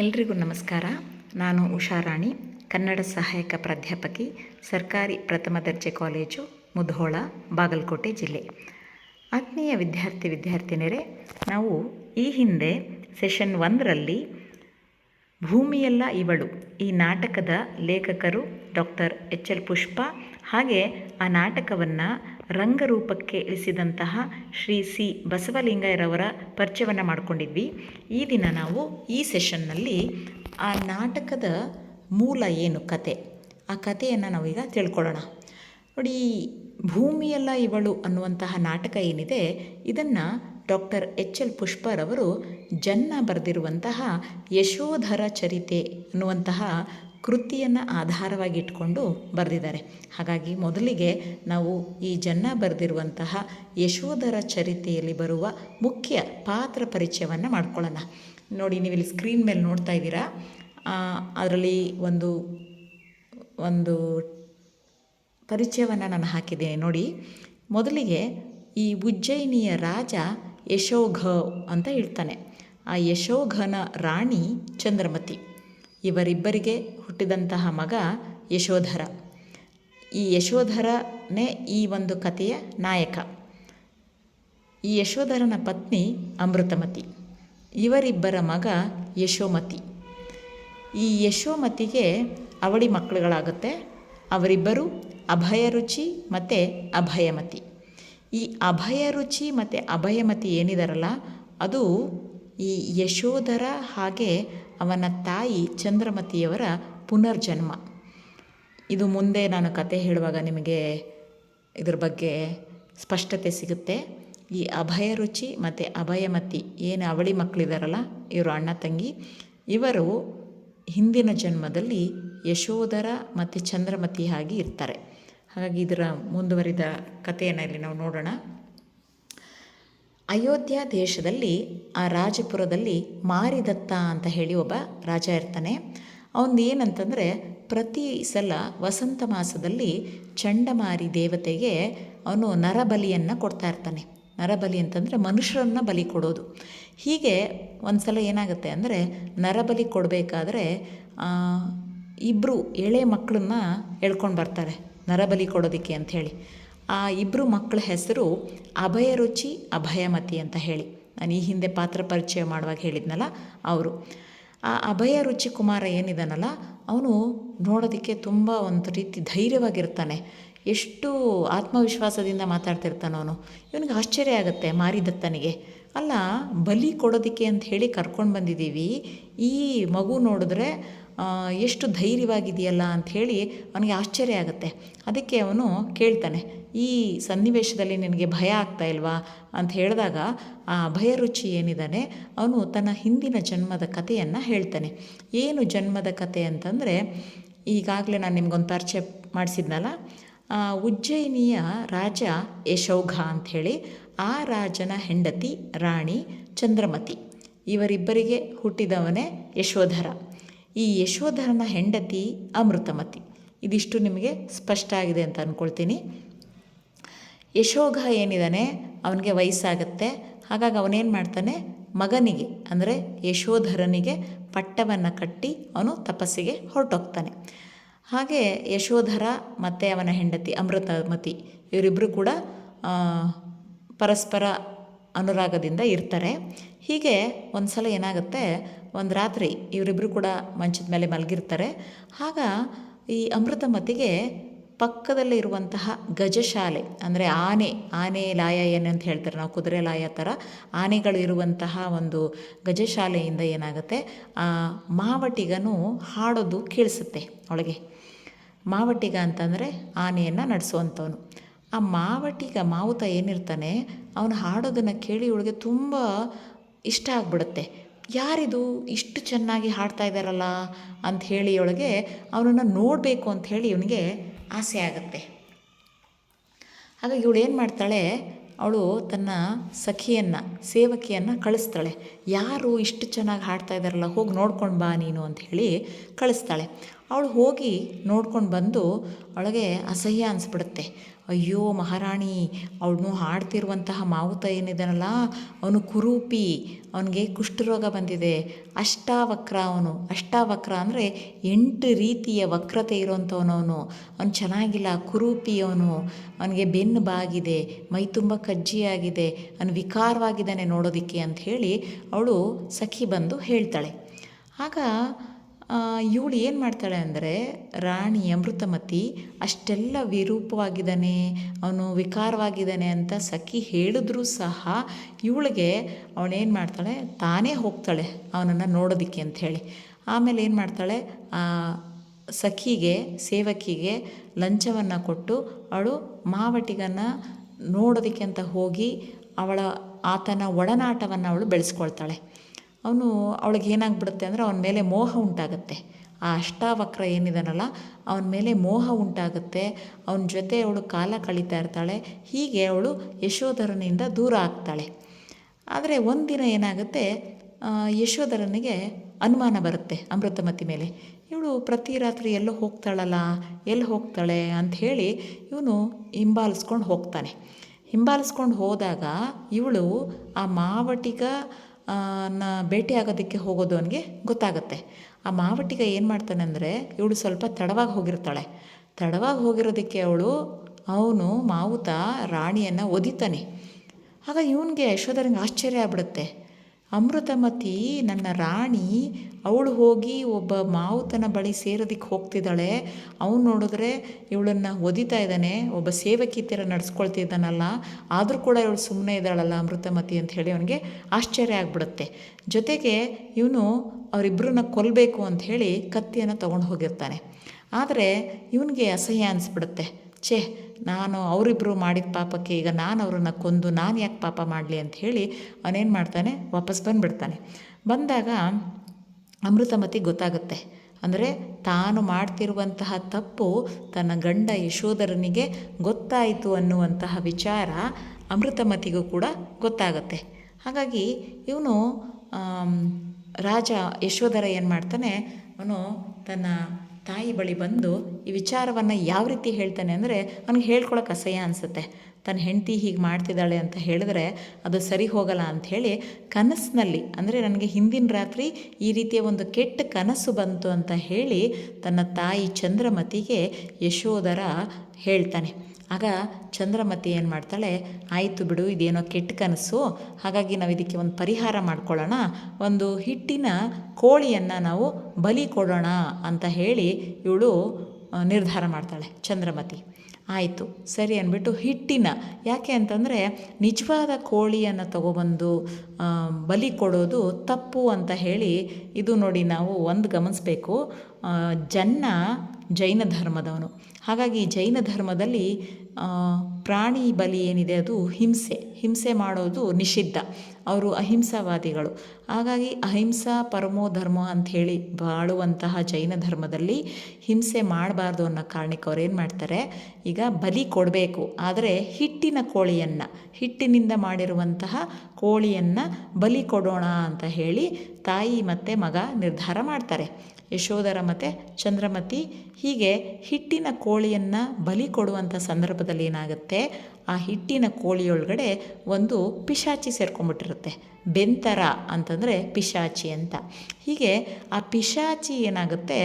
ಎಲ್ರಿಗೂ ನಮಸ್ಕಾರ. ನಾನು ಉಷಾರಾಣಿ ಕನ್ನಡ ಸಹಾಯಕ ಪ್ರಾಧ್ಯಾಪಕಿ, ಸರ್ಕಾರಿ ಪ್ರಥಮ ದರ್ಜೆ ಕಾಲೇಜು, ಮುಧೋಳ, ಬಾಗಲಕೋಟೆ ಜಿಲ್ಲೆ. ಆತ್ಮೀಯ ವಿದ್ಯಾರ್ಥಿ ವಿದ್ಯಾರ್ಥಿನಿಯರೇ ನಾವು ಈ ಹಿಂದೆ ಸೆಷನ್ ಒಂದರಲ್ಲಿ ಭೂಮಿಯೆಲ್ಲ ಇವಳು, ಈ ನಾಟಕದ ಲೇಖಕರು ಡಾಕ್ಟರ್ ಎಚ್ ಎಲ್ ಪುಷ್ಪ ಹಾಗೆ ಆ ನಾಟಕವನ್ನು ರಂಗರೂಪಕ್ಕೆ ಇಳಿಸಿದಂತಹ ಶ್ರೀ ಸಿ ಬಸವಲಿಂಗಯ್ಯರವರ ಪರಿಚಯವನ್ನು ಮಾಡಿಕೊಂಡಿದ್ವಿ. ಈ ದಿನ ನಾವು ಈ ಸೆಷನ್ನಲ್ಲಿ ಆ ನಾಟಕದ ಮೂಲ ಏನು ಕತೆ, ಆ ಕಥೆಯನ್ನು ನಾವೀಗ ತಿಳ್ಕೊಳ್ಳೋಣ. ನೋಡಿ, ಭೂಮಿಯೆಲ್ಲ ಇವಳು ಅನ್ನುವಂತಹ ನಾಟಕ ಏನಿದೆ, ಇದನ್ನು ಡಾಕ್ಟರ್ ಎಚ್ ಎಲ್ ಪುಷ್ಪರವರು ಜನ್ನ ಬರೆದಿರುವಂತಹ ಯಶೋಧರ ಚರಿತೆ ಅನ್ನುವಂತಹ ಕೃತಿಯನ್ನು ಆಧಾರವಾಗಿ ಇಟ್ಕೊಂಡು ಬರೆದಿದ್ದಾರೆ. ಹಾಗಾಗಿ ಮೊದಲಿಗೆ ನಾವು ಈ ಜನ್ನ ಬರೆದಿರುವಂತಹ ಯಶೋಧರ ಚರಿತೆಯಲ್ಲಿ ಬರುವ ಮುಖ್ಯ ಪಾತ್ರ ಪರಿಚಯವನ್ನು ಮಾಡ್ಕೊಳ್ಳೋಣ. ನೋಡಿ, ನೀವು ಸ್ಕ್ರೀನ್ ಮೇಲೆ ನೋಡ್ತಾ ಇದ್ದೀರಾ? ಅದರಲ್ಲಿ ಒಂದು ಒಂದು ಪರಿಚಯವನ್ನು ನಾನು ಹಾಕಿದ್ದೇನೆ. ನೋಡಿ, ಮೊದಲಿಗೆ ಈ ಉಜ್ಜಯಿನಿಯ ರಾಜ ಯಶೋಘ ಅಂತ ಹೇಳ್ತಾನೆ ಆ ಯಶೋಘನ ರಾಣಿ ಚಂದ್ರಮತಿ. ಇವರಿಬ್ಬರಿಗೆ ಹುಟ್ಟಿದಂತಹ ಮಗ ಯಶೋಧರ. ಈ ಯಶೋಧರನೇ ಈ ಒಂದು ಕಥೆಯ ನಾಯಕ. ಈ ಯಶೋಧರನ ಪತ್ನಿ ಅಮೃತಮತಿ. ಇವರಿಬ್ಬರ ಮಗ ಯಶೋಮತಿ. ಈ ಯಶೋಮತಿಗೆ ಅವಳಿ ಮಕ್ಕಳುಗಳಾಗುತ್ತೆ. ಅವರಿಬ್ಬರು ಅಭಯರುಚಿ ಮತ್ತು ಅಭಯಮತಿ ಈ ಅಭಯರುಚಿ ಮತ್ತು ಅಭಯಮತಿ ಏನಿದಾರಲ್ಲ, ಅದು ಈ ಯಶೋಧರ ಹಾಗೆ ಅವನ ತಾಯಿ ಚಂದ್ರಮತಿಯವರ ಪುನರ್ಜನ್ಮ. ಇದು ಮುಂದೆ ನಾನು ಕತೆ ಹೇಳುವಾಗ ನಿಮಗೆ ಇದ್ರ ಬಗ್ಗೆ ಸ್ಪಷ್ಟತೆ ಸಿಗುತ್ತೆ. ಈ ಅಭಯ ರುಚಿ ಮತ್ತು ಅಭಯಮತಿ ಏನು ಅವಳಿ ಮಕ್ಕಳಿದಾರಲ್ಲ ಇವರು ಅಣ್ಣ ತಂಗಿ, ಇವರು ಹಿಂದಿನ ಜನ್ಮದಲ್ಲಿ ಯಶೋಧರ ಮತ್ತು ಚಂದ್ರಮತಿ ಆಗಿ ಇರ್ತಾರೆ. ಹಾಗಾಗಿ ಇದರ ಮುಂದುವರಿದ ಕಥೆಯನ್ನು ಇಲ್ಲಿ ನಾವು ನೋಡೋಣ. ಅಯೋಧ್ಯ ದೇಶದಲ್ಲಿ ಆ ರಾಜಪುರದಲ್ಲಿ ಮಾರಿದತ್ತ ಅಂತ ಹೇಳಿ ಒಬ್ಬ ರಾಜ ಇರ್ತಾನೆ. ಏನಂತಂದರೆ ಪ್ರತಿ ಸಲ ವಸಂತ ಮಾಸದಲ್ಲಿ ಚಂಡಮಾರಿ ದೇವತೆಗೆ ಅವನು ನರಬಲಿಯನ್ನು ಕೊಡ್ತಾ ಇರ್ತಾನೆ. ನರಬಲಿ ಅಂತಂದರೆ ಮನುಷ್ಯರನ್ನ ಬಲಿ ಕೊಡೋದು. ಹೀಗೆ ಒಂದು ಸಲ ಏನಾಗುತ್ತೆ ಅಂದರೆ ನರಬಲಿ ಕೊಡಬೇಕಾದ್ರೆ ಇಬ್ಬರು ಎಳೆ ಮಕ್ಕಳನ್ನ ಎಳ್ಕೊಂಡು ಬರ್ತಾರೆ ನರಬಲಿ ಕೊಡೋದಕ್ಕೆ ಅಂಥೇಳಿ ಆ ಇಬ್ಬರು ಮಕ್ಕಳ ಹೆಸರು ಅಭಯ ರುಚಿ ಅಭಯಮತಿ ಅಂತ ಹೇಳಿ. ನಾನು ಈ ಹಿಂದೆ ಪಾತ್ರ ಪರಿಚಯ ಮಾಡುವಾಗ ಹೇಳಿದ್ನಲ್ಲ ಅವರು. ಆ ಅಭಯ ರುಚಿ ಕುಮಾರ ಏನಿದಾನಲ್ಲ, ಅವನು ನೋಡೋದಕ್ಕೆ ತುಂಬ ಒಂದು ರೀತಿ ಧೈರ್ಯವಾಗಿರ್ತಾನೆ. ಎಷ್ಟು ಆತ್ಮವಿಶ್ವಾಸದಿಂದ ಮಾತಾಡ್ತಿರ್ತಾನೆ ಅವನು. ಇವನಿಗೆ ಆಶ್ಚರ್ಯ ಆಗುತ್ತೆ ಮಾರಿದತ್ತನಿಗೆ. ಅಲ್ಲ, ಬಲಿ ಕೊಡೋದಕ್ಕೆ ಅಂತ ಹೇಳಿ ಕರ್ಕೊಂಡು ಬಂದಿದ್ದೀವಿ. ಈ ಮಗು ನೋಡಿದ್ರೆ ಎಷ್ಟು ಧೈರ್ಯವಾಗಿದೆಯಲ್ಲ ಅಂಥೇಳಿ ಅವನಿಗೆ ಆಶ್ಚರ್ಯ ಆಗುತ್ತೆ. ಅದಕ್ಕೆ ಅವನು ಕೇಳ್ತಾನೆ ಈ ಸನ್ನಿವೇಶದಲ್ಲಿ ನಿನಗೆ ಭಯ ಆಗ್ತಾ ಇಲ್ವಾ ಅಂತ ಹೇಳಿದಾಗ ಆ ಭಯ ರುಚಿ ಏನಿದ್ದಾನೆ, ಅವನು ತನ್ನ ಹಿಂದಿನ ಜನ್ಮದ ಕಥೆಯನ್ನು ಹೇಳ್ತಾನೆ. ಏನು ಜನ್ಮದ ಕತೆ ಅಂತಂದರೆ, ಈಗಾಗಲೇ ನಾನು ನಿಮ್ಗೊಂದು ಪರಿಚಯ ಮಾಡಿಸಿದ್ನಲ್ಲ ಉಜ್ಜಯಿನಿಯ ರಾಜ ಯಶೋಘ ಅಂಥೇಳಿ ಆ ರಾಜನ ಹೆಂಡತಿ ರಾಣಿ ಚಂದ್ರಮತಿ. ಇವರಿಬ್ಬರಿಗೆ ಹುಟ್ಟಿದವನೇ ಯಶೋಧರ. ಈ ಯಶೋಧರನ ಹೆಂಡತಿ ಅಮೃತಮತಿ. ಇದಿಷ್ಟು ನಿಮಗೆ ಸ್ಪಷ್ಟ ಆಗಿದೆ ಅಂತ ಅಂದ್ಕೊಳ್ತೀನಿ ಯಶೋಘ ಏನಿದ್ದಾನೆ, ಅವನಿಗೆ ವಯಸ್ಸಾಗತ್ತೆ. ಹಾಗಾಗಿ ಅವನೇನು ಮಾಡ್ತಾನೆ, ಮಗನಿಗೆ, ಅಂದರೆ ಯಶೋಧರನಿಗೆ ಪಟ್ಟವನ್ನು ಕಟ್ಟಿ ಅವನು ತಪಸ್ಸಿಗೆ ಹೊರಟೋಗ್ತಾನೆ. ಹಾಗೆ ಯಶೋಧರ ಮತ್ತು ಅವನ ಹೆಂಡತಿ ಅಮೃತಮತಿ ಇವರಿಬ್ಬರು ಕೂಡ ಪರಸ್ಪರ ಅನುರಾಗದಿಂದ ಇರ್ತಾರೆ. ಹೀಗೆ ಒಂದು ಸಲ ಏನಾಗುತ್ತೆ, ಒಂದು ರಾತ್ರಿ ಇವರಿಬ್ಬರು ಕೂಡ ಮಂಚದ ಮೇಲೆ ಮಲಗಿರ್ತಾರೆ. ಆಗ ಈ ಅಮೃತಮತಿಗೆ ಪಕ್ಕದಲ್ಲೇ ಇರುವಂತಹ ಗಜಶಾಲೆ, ಅಂದರೆ ಆನೆ ಆನೆ ಲಾಯ ಏನಂತ ಹೇಳ್ತಾರೆ, ನಾವು ಕುದುರೆ ಲಾಯ ಥರ ಆನೆಗಳು ಇರುವಂತಹ ಒಂದು ಗಜಶಾಲೆಯಿಂದ ಏನಾಗುತ್ತೆ, ಆ ಮಾವಟಿಗನು ಹಾಡೋದು ಕೇಳಿಸುತ್ತೆ ಅವಳಿಗೆ. ಮಾವಟಿಗ ಅಂತಂದರೆ ಆನೆಯನ್ನು ನಡೆಸುವಂಥವನು ಆ ಮಾವಟಿಗ ಮಾವುತ ಏನಿರ್ತಾನೆ, ಅವನು ಹಾಡೋದನ್ನು ಕೇಳಿ ಇವಳಿಗೆ ತುಂಬ ಇಷ್ಟ ಆಗಿಬಿಡುತ್ತೆ. ಯಾರಿದು? ಇಷ್ಟು ಚೆನ್ನಾಗಿ ಹಾಡ್ತಾ ಇದ್ದಾರಲ್ಲ ಅಂತ ಹೇಳಿ ಅವಳಿಗೆ ಅವನನ್ನು ನೋಡಬೇಕು ಅಂಥೇಳಿ ಇವನಿಗೆ ಆಸೆ ಆಗುತ್ತೆ. ಹಾಗಾಗಿ ಇವಳು ಏನು ಮಾಡ್ತಾಳೆ, ಅವಳು ತನ್ನ ಸಖಿಯನ್ನು, ಸೇವಕಿಯನ್ನು ಕಳಿಸ್ತಾಳೆ. ಯಾರು ಇಷ್ಟು ಚೆನ್ನಾಗಿ ಹಾಡ್ತಾ ಇದ್ದಾರಲ್ಲ ಹೋಗಿ ನೋಡ್ಕೊಂಡು ಬಾ ನೀನು ಅಂತ ಹೇಳಿ ಕಳಿಸ್ತಾಳೆ. ಅವಳು ಹೋಗಿ ನೋಡ್ಕೊಂಡು ಬಂದು ಅವಳಿಗೆ ಅಸಹ್ಯ ಅನಿಸ್ಬಿಡುತ್ತೆ. ಅಯ್ಯೋ ಮಹಾರಾಣಿ ಅವನು ಹಾಡ್ತಿರುವಂತಹ ಮಾವುತ ಏನಿದಾನಲ್ಲ, ಅವನು ಕುರೂಪಿ, ಅವನಿಗೆ ಕುಷ್ಠರೋಗ ಬಂದಿದೆ. ಅಷ್ಟಾವಕ್ರ ಅವನು, ಅಷ್ಟಾವಕ್ರ ಅಂದರೆ ಎಂಟು ರೀತಿಯ ವಕ್ರತೆ ಇರೋಂಥವನು ಅವನು. ಅವ್ನು ಚೆನ್ನಾಗಿಲ್ಲ, ಕುರೂಪಿ ಅವನು. ಅವನಿಗೆ ಬೆನ್ನು ಬಾಗಿದೆ, ಮೈ ತುಂಬ ಕಜ್ಜಿಯಾಗಿದೆ, ಅವನು ವಿಕಾರವಾಗಿದ್ದಾನೆ ನೋಡೋದಕ್ಕೆ ಅಂತ ಹೇಳಿ ಅವಳು ಸಖಿ ಬಂದು ಹೇಳ್ತಾಳೆ. ಆಗ ಇವಳು ಏನು ಮಾಡ್ತಾಳೆ ಅಂದರೆ, ರಾಣಿ ಅಮೃತಮತಿ ಅಷ್ಟೆಲ್ಲ ವಿರೂಪವಾಗಿದ್ದಾನೆ, ಅವನು ವಿಕಾರವಾಗಿದ್ದಾನೆ ಅಂತ ಸಖಿ ಹೇಳಿದ್ರೂ ಸಹ ಇವಳಿಗೆ ಅವಳೇನು ಮಾಡ್ತಾಳೆ, ತಾನೇ ಹೋಗ್ತಾಳೆ ಅವನನ್ನು ನೋಡೋದಕ್ಕೆ ಅಂಥೇಳಿ ಆಮೇಲೆ ಏನು ಮಾಡ್ತಾಳೆ ಸಖಿಗೆ, ಸೇವಕಿಗೆ ಲಂಚವನ್ನು ಕೊಟ್ಟು ಅವಳು ಮಾವಟಿಗನ್ನು ನೋಡೋದಕ್ಕೆ ಅಂತ ಹೋಗಿ ಅವಳ ಆತನ ಒಡನಾಟವನ್ನು ಅವಳು ಬೆಳೆಸ್ಕೊಳ್ತಾಳೆ. ಅವನು ಅವಳಿಗೆ ಏನಾಗ್ಬಿಡುತ್ತೆ ಅಂದರೆ ಅವನ ಮೇಲೆ ಮೋಹ ಉಂಟಾಗುತ್ತೆ. ಆ ಅಷ್ಟಾವಕ್ರ ಏನಿದಾನಲ್ಲ, ಅವನ ಮೇಲೆ ಮೋಹ ಉಂಟಾಗುತ್ತೆ. ಅವನ ಜೊತೆ ಅವಳು ಕಾಲ ಕಳೀತಾ ಇರ್ತಾಳೆ. ಹೀಗೆ ಅವಳು ಯಶೋಧರನಿಂದ ದೂರ ಆಗ್ತಾಳೆ. ಆದರೆ ಒಂದಿನ ಏನಾಗುತ್ತೆ ಯಶೋಧರನಿಗೆ ಅನುಮಾನ ಬರುತ್ತೆ ಅಮೃತಮತಿ ಮೇಲೆ. ಇವಳು ಪ್ರತಿ ರಾತ್ರಿ ಎಲ್ಲೋ ಹೋಗ್ತಾಳಲ್ಲ, ಎಲ್ಲಿ ಹೋಗ್ತಾಳೆ ಅಂತ ಹೇಳಿ ಇವನು ಹಿಂಬಾಲಿಸ್ಕೊಂಡು ಹೋಗ್ತಾನೆ. ಹಿಂಬಾಲಿಸ್ಕೊಂಡು ಹೋದಾಗ ಇವಳು ಆ ಮಾವಟಿಗ ನ ಭೇಟಿಯಾಗೋದಕ್ಕೆ ಹೋಗೋದು ಅವನಿಗೆ ಗೊತ್ತಾಗುತ್ತೆ. ಆ ಮಾವಟಿಗ ಏನು ಮಾಡ್ತಾನೆ ಅಂದರೆ ಇವಳು ಸ್ವಲ್ಪ ತಡವಾಗಿ ಹೋಗಿರ್ತಾಳೆ. ತಡವಾಗಿ ಹೋಗಿರೋದಕ್ಕೆ ಅವಳು, ಅವನು ಮಾವುತ, ರಾಣಿಯನ್ನು ಒದಿತಾನೆ. ಆಗ ಇವನಿಗೆ ಯಶೋಧರಂಗೆ ಆಶ್ಚರ್ಯ ಆಗ್ಬಿಡುತ್ತೆ. ಅಮೃತಮತಿ ನನ್ನ ರಾಣಿ, ಅವಳು ಹೋಗಿ ಒಬ್ಬ ಮಾವುತನ ಬಳಿ ಸೇರೋದಕ್ಕೆ ಹೋಗ್ತಿದ್ದಾಳೆ. ಅವನು ನೋಡಿದ್ರೆ ಇವಳನ್ನು ಒದಿತಾ ಇದ್ದಾನೆ, ಒಬ್ಬ ಸೇವಕಿ ಥರ ನಡ್ಸ್ಕೊಳ್ತಿದ್ದಾನಲ್ಲ ಆದರೂ ಕೂಡ ಇವಳು ಸುಮ್ಮನೆ ಇದ್ದಾಳಲ್ಲ ಅಮೃತಮತಿ ಅಂತ ಹೇಳಿ ಅವನಿಗೆ ಆಶ್ಚರ್ಯ ಆಗ್ಬಿಡುತ್ತೆ. ಜೊತೆಗೆ ಇವನು ಅವರಿಬ್ಬರನ್ನ ಕೊಲ್ಲಬೇಕು ಅಂತ ಹೇಳಿ ಕತ್ತಿಯನ್ನು ತೊಗೊಂಡು ಹೋಗಿರ್ತಾನೆ. ಆದರೆ ಇವನಿಗೆ ಅಸಹ್ಯ ಅನಿಸ್ಬಿಡುತ್ತೆ. ಛೇ ನಾನು ಅವರಿಬ್ಬರು ಮಾಡಿದ ಪಾಪಕ್ಕೆ ಈಗ ನಾನು ಅವ್ರನ್ನ ಕೊಂದು ನಾನು ಯಾಕೆ ಪಾಪ ಮಾಡಲಿ ಅಂತ ಹೇಳಿ ಅವನೇನು ಮಾಡ್ತಾನೆ? ವಾಪಸ್ ಬಂದುಬಿಡ್ತಾನೆ. ಬಂದಾಗ ಅಮೃತಮತಿ ಗೊತ್ತಾಗುತ್ತೆ. ಅಂದರೆ ತಾನು ಮಾಡ್ತಿರುವಂತಹ ತಪ್ಪು ತನ್ನ ಗಂಡ ಯಶೋಧರನಿಗೆ ಗೊತ್ತಾಯಿತು ಅನ್ನುವಂತಹ ವಿಚಾರ ಅಮೃತಮತಿಗೂ ಕೂಡ ಗೊತ್ತಾಗುತ್ತೆ. ಹಾಗಾಗಿ ಇವನು ರಾಜ ಯಶೋಧರ ಏನು ಮಾಡ್ತಾನೆ? ಅವನು ತನ್ನ ತಾಯಿ ಬಳಿ ಬಂದು ಈ ವಿಚಾರವನ್ನು ಯಾವ ರೀತಿ ಹೇಳ್ತಾನೆ ಅಂದರೆ ಅವ್ನಿಗೆ ಹೇಳ್ಕೊಳಕ್ಕೆ ಅಸಹ್ಯ ಅನಿಸುತ್ತೆ. ತನ್ನ ಹೆಂಡತಿ ಹೀಗೆ ಮಾಡ್ತಿದ್ದಾಳೆ ಅಂತ ಹೇಳಿದ್ರೆ ಅದು ಸರಿ ಹೋಗಲ್ಲ ಅಂಥೇಳಿ ಕನಸಿನಲ್ಲಿ, ಅಂದರೆ ನನಗೆ ಹಿಂದಿನ ರಾತ್ರಿ ಈ ರೀತಿಯ ಒಂದು ಕೆಟ್ಟ ಕನಸು ಬಂತು ಅಂತ ಹೇಳಿ ತನ್ನ ತಾಯಿ ಚಂದ್ರಮತಿಗೆ ಯಶೋಧರ ಹೇಳ್ತಾನೆ. ಆಗ ಚಂದ್ರಮತಿ ಏನು ಮಾಡ್ತಾಳೆ, ಆಯಿತು ಬಿಡು, ಇದೇನೋ ಕೆಟ್ಟ ಕನಸು, ಹಾಗಾಗಿ ನಾವು ಇದಕ್ಕೆ ಒಂದು ಪರಿಹಾರ ಮಾಡ್ಕೊಳ್ಳೋಣ. ಒಂದು ಹಿಟ್ಟಿನ ಕೋಳಿಯನ್ನು ನಾವು ಬಲಿ ಕೊಡೋಣ, ಅಂತ ಹೇಳಿ ಇವಳು ನಿರ್ಧಾರ ಮಾಡ್ತಾಳೆ ಚಂದ್ರಮತಿ. ಆಯಿತು, ಸರಿ ಅಂದ್ಬಿಟ್ಟು ಹಿಟ್ಟಿನ, ಯಾಕೆ ಅಂತಂದರೆ ನಿಜವಾದ ಕೋಳಿಯನ್ನು ತಗೊಬಂದು ಬಲಿ ಕೊಡೋದು ತಪ್ಪು ಅಂತ ಹೇಳಿ ಇದು ನೋಡಿ ನಾವು ಒಂದು ಗಮನಿಸ್ಬೇಕು. ಜನ್ನ ಜೈನ ಧರ್ಮದವನು. ಹಾಗಾಗಿ ಜೈನ ಧರ್ಮದಲ್ಲಿ ಪ್ರಾಣಿ ಬಲಿ ಏನಿದೆ ಅದು ಹಿಂಸೆ. ಹಿಂಸೆ ಮಾಡೋದು ನಿಷಿದ್ಧ. ಅವರು ಅಹಿಂಸಾವಾದಿಗಳು. ಹಾಗಾಗಿ ಅಹಿಂಸಾ ಪರಮೋ ಧರ್ಮ ಅಂಥೇಳಿ ಬಾಳುವಂತಹ ಜೈನ ಧರ್ಮದಲ್ಲಿ ಹಿಂಸೆ ಮಾಡಬಾರ್ದು ಅನ್ನೋ ಕಾರಣಕ್ಕೆ ಅವ್ರು ಏನು ಮಾಡ್ತಾರೆ? ಈಗ ಬಲಿ ಕೊಡಬೇಕು. ಆದರೆ ಹಿಟ್ಟಿನ ಕೋಳಿಯನ್ನು, ಹಿಟ್ಟಿನಿಂದ ಮಾಡಿರುವಂತಹ ಕೋಳಿಯನ್ನು ಬಲಿ ಕೊಡೋಣ ಅಂತ ಹೇಳಿ ತಾಯಿ ಮತ್ತು ಮಗ ನಿರ್ಧಾರ ಮಾಡ್ತಾರೆ. ಯಶೋಧರ ಮತ್ತು ಚಂದ್ರಮತಿ ಹೀಗೆ ಹಿಟ್ಟಿನ ಕೋಳಿಯನ್ನು ಬಲಿ ಕೊಡುವಂಥ ಸಂದರ್ಭದಲ್ಲಿ ಏನಾಗುತ್ತೆ? ಆ ಹಿಟ್ಟಿನ ಕೋಳಿಯೊಳಗಡೆ ಒಂದು ಪಿಶಾಚಿ ಸೇರ್ಕೊಂಡ್ಬಿಟ್ಟಿರುತ್ತೆ. ಬೆಂತರ ಅಂತಂದರೆ ಪಿಶಾಚಿ ಅಂತ. ಹೀಗೆ ಆ ಪಿಶಾಚಿ ಏನಾಗುತ್ತೆ?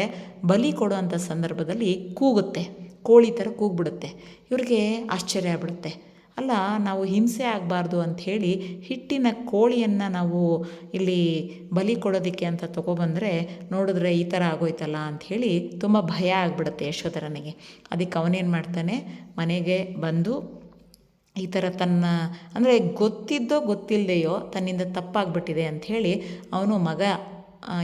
ಬಲಿ ಕೊಡುವಂಥ ಸಂದರ್ಭದಲ್ಲಿ ಕೂಗುತ್ತೆ. ಕೋಳಿ ಥರ ಕೂಗ್ಬಿಡುತ್ತೆ. ಇವ್ರಿಗೆ ಆಶ್ಚರ್ಯ ಆಗ್ಬಿಡುತ್ತೆ. ಅಲ್ಲ, ನಾವು ಹಿಂಸೆ ಆಗಬಾರ್ದು ಅಂಥೇಳಿ ಹಿಟ್ಟಿನ ಕೋಳಿಯನ್ನು ನಾವು ಇಲ್ಲಿ ಬಲಿ ಕೊಡೋದಕ್ಕೆ ಅಂತ ತೊಗೊಬಂದರೆ ನೋಡಿದ್ರೆ ಈ ಥರ ಆಗೋಯ್ತಲ್ಲ ಅಂಥೇಳಿ ತುಂಬ ಭಯ ಆಗಿಬಿಡುತ್ತೆ ಯಶೋಧರನಿಗೆ. ಅದಕ್ಕೆ ಅವನೇನು ಮಾಡ್ತಾನೆ, ಮನೆಗೆ ಬಂದು ಈ ಥರ ತನ್ನ, ಅಂದರೆ ಗೊತ್ತಿದ್ದೋ ಗೊತ್ತಿಲ್ಲದೆಯೋ ತನ್ನಿಂದ ತಪ್ಪಾಗ್ಬಿಟ್ಟಿದೆ ಅಂಥೇಳಿ ಅವನು ಮಗ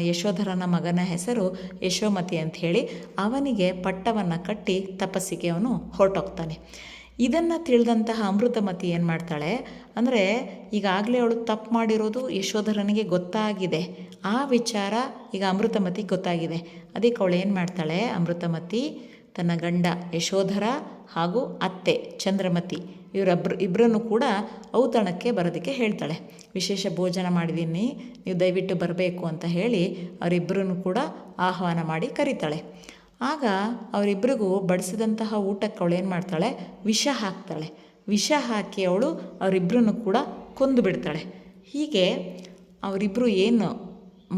ಯಶೋಧರನ ಮಗನ ಹೆಸರು ಯಶೋಮತಿ ಅಂಥೇಳಿ. ಅವನಿಗೆ ಪಟ್ಟವನ್ನು ಕಟ್ಟಿ ತಪಸ್ಸಿಗೆ ಅವನು ಹೊರಟೋಗ್ತಾನೆ. ಇದನ್ನು ತಿಳಿದಂತಹ ಅಮೃತಮತಿ ಏನು ಮಾಡ್ತಾಳೆ? ಅಂದರೆ ಈಗಾಗಲೇ ಅವಳು ತಪ್ಪು ಮಾಡಿರೋದು ಯಶೋಧರನಿಗೆ ಗೊತ್ತಾಗಿದೆ. ಆ ವಿಚಾರ ಈಗ ಅಮೃತಮತಿ ಗೊತ್ತಾಗಿದೆ. ಅದಕ್ಕೆ ಅವಳು ಏನು ಮಾಡ್ತಾಳೆ? ಅಮೃತಮತಿ ತನ್ನ ಗಂಡ ಯಶೋಧರ ಹಾಗೂ ಅತ್ತೆ ಚಂದ್ರಮತಿ ಇವರಬ್ರು ಇಬ್ಬರನ್ನು ಕೂಡ ಔತಣಕ್ಕೆ ಬರೋದಕ್ಕೆ ಹೇಳ್ತಾಳೆ. ವಿಶೇಷ ಭೋಜನ ಮಾಡಿದ್ದೀನಿ ನೀವು ದಯವಿಟ್ಟು ಬರಬೇಕು ಅಂತ ಹೇಳಿ ಅವರಿಬ್ಬರನ್ನು ಕೂಡ ಆಹ್ವಾನ ಮಾಡಿ ಕರೀತಾಳೆ. ಆಗ ಅವರಿಬ್ಬರಿಗೂ ಬಡಿಸಿದಂತಹ ಊಟಕ್ಕೆ ಅವಳು ಏನು ಮಾಡ್ತಾಳೆ? ವಿಷ ಹಾಕ್ತಾಳೆ. ವಿಷ ಹಾಕಿ ಅವಳು ಅವರಿಬ್ಬರನ್ನು ಕೂಡ ಕೊಂದು ಬಿಡ್ತಾಳೆ. ಹೀಗೆ ಅವರಿಬ್ಬರು ಏನು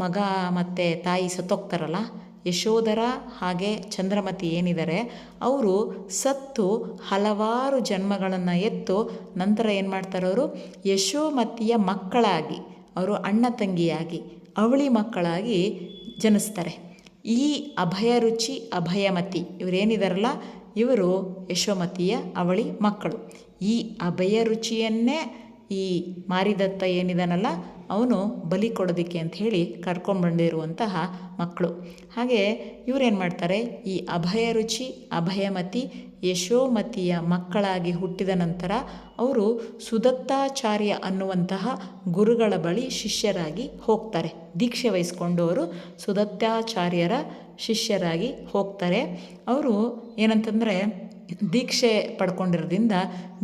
ಮಗ ಮತ್ತು ತಾಯಿ ಸತ್ತೋಗ್ತಾರಲ್ಲ, ಯಶೋಧರ ಹಾಗೆ ಚಂದ್ರಮತಿ ಏನಿದ್ದಾರೆ ಅವರು ಸತ್ತು ಹಲವಾರು ಜನ್ಮಗಳನ್ನು ಎತ್ತು ನಂತರ ಏನು ಮಾಡ್ತಾರವರು ಯಶೋಮತಿಯ ಮಕ್ಕಳಾಗಿ, ಅವರು ಅಣ್ಣ ತಂಗಿಯಾಗಿ, ಅವಳಿ ಮಕ್ಕಳಾಗಿ ಜನಿಸ್ತಾರೆ. ಈ ಅಭಯ ರುಚಿ, ಅಭಯಮತಿ. ಇವರೇನಿದಾರಲ್ಲ? ಇವರು ಯಶೋಮತಿಯ ಅವಳಿ ಮಕ್ಕಳು. ಈ ಅಭಯ ರುಚಿಯನ್ನೇ ಈ ಮಾರಿದತ್ತ ಏನಿದಾನಲ್ಲ, ಅವನು ಬಲಿ ಕೊಡೋದಕ್ಕೆ ಅಂತ ಹೇಳಿ ಕರ್ಕೊಂಡ್ಬಂದಿರುವಂತಹ ಮಕ್ಕಳು. ಹಾಗೆ ಇವರೇನು ಮಾಡ್ತಾರೆ? ಈ ಅಭಯ ರುಚಿ, ಅಭಯಮತಿ ಯಶೋಮತಿಯ ಮಕ್ಕಳಾಗಿ ಹುಟ್ಟಿದ ನಂತರ ಅವರು ಸುದತ್ತಾಚಾರ್ಯ ಅನ್ನುವಂತಹ ಗುರುಗಳ ಬಳಿ ಶಿಷ್ಯರಾಗಿ ಹೋಗ್ತಾರೆ. ದೀಕ್ಷೆ ವಹಿಸ್ಕೊಂಡು ಅವರು ಸುದತ್ತಾಚಾರ್ಯರ ಶಿಷ್ಯರಾಗಿ ಹೋಗ್ತಾರೆ. ಅವರು ಏನಂತಂದರೆ ದೀಕ್ಷೆ ಪಡ್ಕೊಂಡಿರೋದ್ರಿಂದ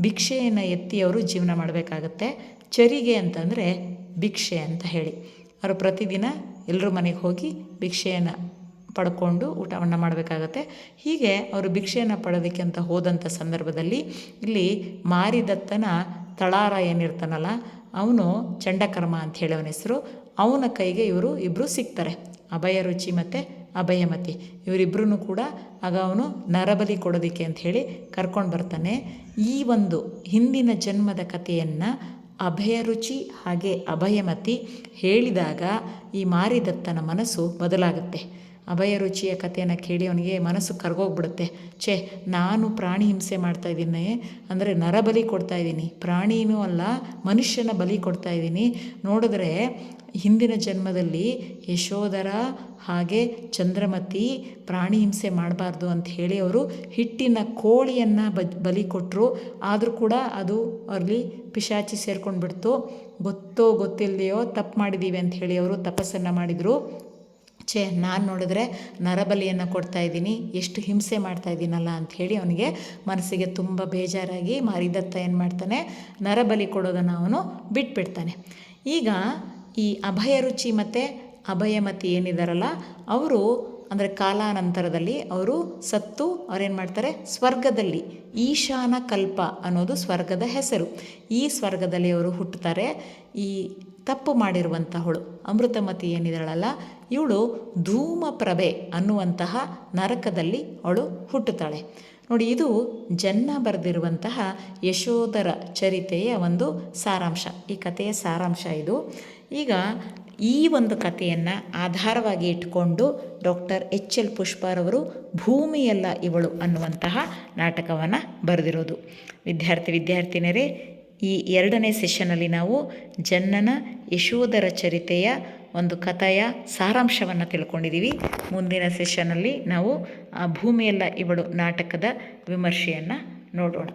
ಭಿಕ್ಷೆಯನ್ನು ಎತ್ತಿ ಅವರು ಜೀವನ ಮಾಡಬೇಕಾಗತ್ತೆ. ಚರಿಗೆ ಅಂತಂದರೆ ಭಿಕ್ಷೆ ಅಂತ ಹೇಳಿ. ಅವರು ಪ್ರತಿದಿನ ಎಲ್ಲರ ಮನೆಗೆ ಹೋಗಿ ಭಿಕ್ಷೆಯನ್ನು ಪಡ್ಕೊಂಡು ಊಟವನ್ನು ಮಾಡಬೇಕಾಗತ್ತೆ. ಹೀಗೆ ಅವರು ಭಿಕ್ಷೆಯನ್ನು ಪಡೋದಕ್ಕೆ ಅಂತ ಹೋದಂಥ ಸಂದರ್ಭದಲ್ಲಿ ಇಲ್ಲಿ ಮಾರಿದತ್ತನ ತಳಾರ ಏನಿರ್ತಾನಲ್ಲ, ಅವನು ಚಂಡಕರ್ಮ ಅಂತ ಹೇಳಿ ಅವನ ಹೆಸರು. ಅವನ ಕೈಗೆ ಇವರು ಇಬ್ಬರು ಸಿಗ್ತಾರೆ. ಅಭಯ ರುಚಿ ಮತ್ತು ಅಭಯಮತಿ. ಇವರಿಬ್ಬರೂ ಕೂಡ ಆಗ ಅವನು ನರಬಲಿ ಕೊಡೋದಕ್ಕೆ ಅಂತ ಹೇಳಿ ಕರ್ಕೊಂಡು ಬರ್ತಾನೆ. ಈ ಒಂದು ಹಿಂದಿನ ಜನ್ಮದ ಕಥೆಯನ್ನು ಅಭಯ ರುಚಿ ಹಾಗೆ ಅಭಯಮತಿ ಹೇಳಿದಾಗ ಈ ಮಾರಿದತ್ತನ ಮನಸ್ಸು ಬದಲಾಗುತ್ತೆ. ಅಭಯ ರುಚಿಯ ಕಥೆಯನ್ನು ಕೇಳಿ ಅವನಿಗೆ ಮನಸ್ಸು ಕರ್ಗೋಗ್ಬಿಡುತ್ತೆ. ಛೇ, ನಾನು ಪ್ರಾಣಿ ಹಿಂಸೆ ಮಾಡ್ತಾಯಿದ್ದೀನಿ ಅಂದರೆ ನರಬಲಿ ಕೊಡ್ತಾಯಿದ್ದೀನಿ ಪ್ರಾಣಿನೂ ಅಲ್ಲ, ಮನುಷ್ಯನ ಬಲಿ ಕೊಡ್ತಾ ಇದ್ದೀನಿ. ನೋಡಿದ್ರೆ ಹಿಂದಿನ ಜನ್ಮದಲ್ಲಿ ಯಶೋಧರ ಹಾಗೆ ಚಂದ್ರಮತಿ ಪ್ರಾಣಿ ಹಿಂಸೆ ಮಾಡಬಾರ್ದು ಅಂತ ಹೇಳಿ ಅವರು ಹಿಟ್ಟಿನ ಕೋಳಿಯನ್ನು ಬಲಿ ಕೊಟ್ಟರು ಆದರೂ ಕೂಡ ಅದು ಅಲ್ಲಿ ಪಿಶಾಚಿ ಸೇರ್ಕೊಂಡು ಬಿಡ್ತು ಗೊತ್ತೋ ಗೊತ್ತಿಲ್ಲದೆಯೋ ತಪ್ಪು ಮಾಡಿದ್ದೀವಿ ಅಂತ ಹೇಳಿ ಅವರು ತಪಸ್ಸನ್ನು ಮಾಡಿದರು. ಛೇ, ನಾನು ನೋಡಿದ್ರೆ ನರಬಲಿಯನ್ನು ಕೊಡ್ತಾ ಇದ್ದೀನಿ, ಎಷ್ಟು ಹಿಂಸೆ ಮಾಡ್ತಾ ಇದ್ದೀನಲ್ಲ ಅಂಥೇಳಿ ಅವನಿಗೆ ಮನಸ್ಸಿಗೆ ತುಂಬ ಬೇಜಾರಾಗಿ ಮಾರಿದತ್ತ ಏನು ಮಾಡ್ತಾನೆ, ನರಬಲಿ ಕೊಡೋದನ್ನು ಅವನು ಬಿಟ್ಬಿಡ್ತಾನೆ. ಈಗ ಈ ಅಭಯ ರುಚಿ ಮತ್ತು ಅಭಯಮತಿ ಏನಿದಾರಲ್ಲ, ಅವರು ಅಂದರೆ ಕಾಲಾನಂತರದಲ್ಲಿ ಅವರು ಸತ್ತು, ಅವ್ರೇನು ಮಾಡ್ತಾರೆ? ಸ್ವರ್ಗದಲ್ಲಿ. ಈಶಾನ ಕಲ್ಪ ಅನ್ನೋದು ಸ್ವರ್ಗದ ಹೆಸರು. ಈ ಸ್ವರ್ಗದಲ್ಲಿ ಅವರು ಹುಟ್ಟುತ್ತಾರೆ. ಈ ತಪ್ಪು ಮಾಡಿರುವಂತಹಳು, ಅಮೃತಮತಿ ಏನಿದ್ದಾಳಲ್ಲ ಇವಳು ಧೂಮಪ್ರಭೆ ಅನ್ನುವಂತಹ ನರಕದಲ್ಲಿ ಅವಳು ಹುಟ್ಟುತ್ತಾಳೆ. ನೋಡಿ, ಇದು ಜನ್ನ ಬರೆದಿರುವಂತಹ ಯಶೋಧರ ಚರಿತೆಯ ಒಂದು ಸಾರಾಂಶ. ಈ ಕಥೆಯ ಸಾರಾಂಶ ಇದು. ಈಗ ಈ ಒಂದು ಕಥೆಯನ್ನು ಆಧಾರವಾಗಿ ಇಟ್ಟುಕೊಂಡು ಡಾಕ್ಟರ್ ಎಚ್ ಎಲ್ ಪುಷ್ಪರವರು ಭೂಮಿಯಲ್ಲ ಇವಳು ಅನ್ನುವಂತಹ ನಾಟಕವನ್ನು ಬರೆದಿರೋದು. ವಿದ್ಯಾರ್ಥಿ ವಿದ್ಯಾರ್ಥಿನಿಯರೇ ಈ ಎರಡನೇ ಸೆಷನಲ್ಲಿ ನಾವು ಜನ್ನನ ಯಶೋಧರ ಚರಿತೆಯ ಒಂದು ಕಥೆಯ ಸಾರಾಂಶವನ್ನು ತಿಳ್ಕೊಂಡಿದ್ದೀವಿ ಮುಂದಿನ ಸೆಷನಲ್ಲಿ ನಾವು ಭೂಮಿಯೆಲ್ಲ ಇವಳು ನಾಟಕದ ವಿಮರ್ಶೆಯನ್ನು ನೋಡೋಣ.